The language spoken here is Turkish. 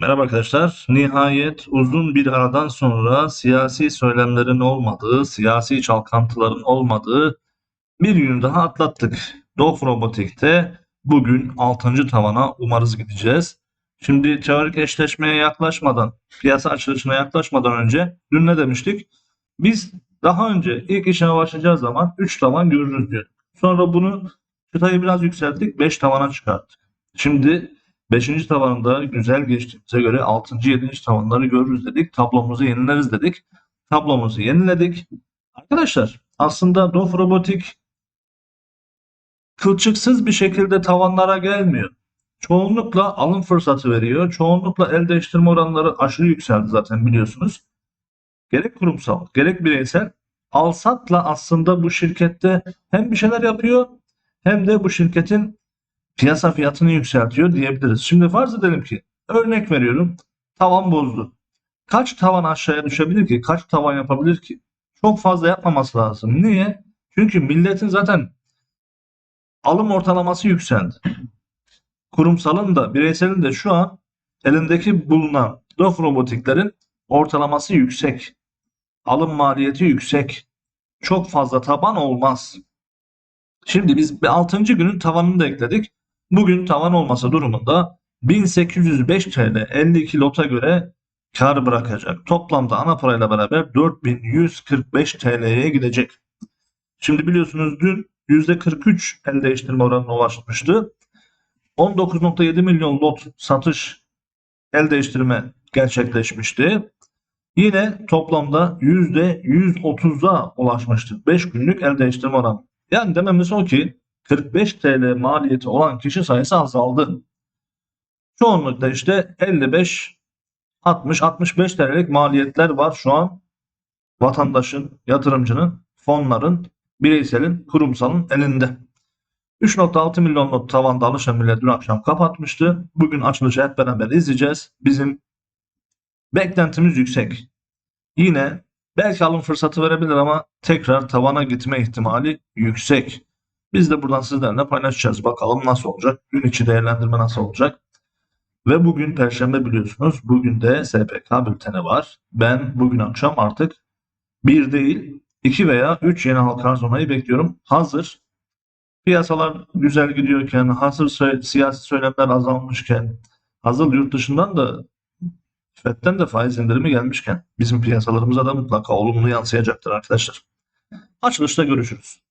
Merhaba arkadaşlar. Nihayet uzun bir aradan sonra siyasi söylemlerin olmadığı, siyasi çalkantıların olmadığı bir günü daha atlattık. Dof Robotik'te bugün 6. tavana umarız gideceğiz. Şimdi teorik eşleşmeye yaklaşmadan, piyasa açılışına yaklaşmadan önce dün ne demiştik? Biz daha önce ilk işine başlayacağı zaman 3 tavan görürüz diyorduk. Sonra bunu çıtayı biraz yükselttik, 5 tavana çıkarttık. Şimdi 5. tavanında güzel geçtiğimize göre 6. 7. tavanları görürüz dedik. Tablomuzu yenileriz dedik. Tablomuzu yeniledik. Arkadaşlar aslında Dof Robotik kılçıksız bir şekilde tavanlara gelmiyor. Çoğunlukla alım fırsatı veriyor. Çoğunlukla el değiştirme oranları aşırı yükseldi zaten biliyorsunuz. Gerek kurumsal gerek bireysel alsatla aslında bu şirkette hem bir şeyler yapıyor hem de bu şirketin piyasa fiyatını yükseltiyor diyebiliriz. Şimdi farz edelim ki örnek veriyorum tavan bozdu. Kaç tavan aşağıya düşebilir ki? Kaç tavan yapabilir ki? Çok fazla yapmaması lazım. Niye? Çünkü milletin zaten alım ortalaması yükseldi. Kurumsalın da bireyselin de şu an elindeki bulunan Dof robotiklerin ortalaması yüksek. Alım maliyeti yüksek. Çok fazla taban olmaz. Şimdi biz 6. günün tavanını da ekledik. Bugün tavan olmasa durumunda 1805 TL 52 lota göre kar bırakacak. Toplamda ana parayla beraber 4145 TL'ye gidecek. Şimdi biliyorsunuz dün %43 el değiştirme oranına ulaşmıştı. 19.7 milyon lot satış el değiştirme gerçekleşmişti. Yine toplamda %130'a ulaşmıştı. 5 günlük el değiştirme oranı. Yani dememiz o ki 45 TL maliyeti olan kişi sayısı azaldı. Çoğunlukla işte 55 60 65 TL'lik maliyetler var şu an vatandaşın, yatırımcının, fonların, bireyselin, kurumsalın elinde. 3.6 milyonluk tavanda alışan millet dün akşam kapatmıştı. Bugün açılışı hep beraber izleyeceğiz. Bizim beklentimiz yüksek. Yine belki alım fırsatı verebilir ama tekrar tavana gitme ihtimali yüksek. Biz de buradan sizlerle paylaşacağız. Bakalım nasıl olacak? Gün içi değerlendirme nasıl olacak? Ve bugün Perşembe biliyorsunuz. Bugün de SPK bülteni var. Ben bugün akşam artık bir değil iki veya üç yeni halka arz onayı bekliyorum. Hazır piyasalar güzel gidiyorken, hazır siyasi söylemler azalmışken, hazır yurt dışından da FED'den de faiz indirimi gelmişken bizim piyasalarımıza da mutlaka olumlu yansıyacaktır arkadaşlar. Açılışta görüşürüz.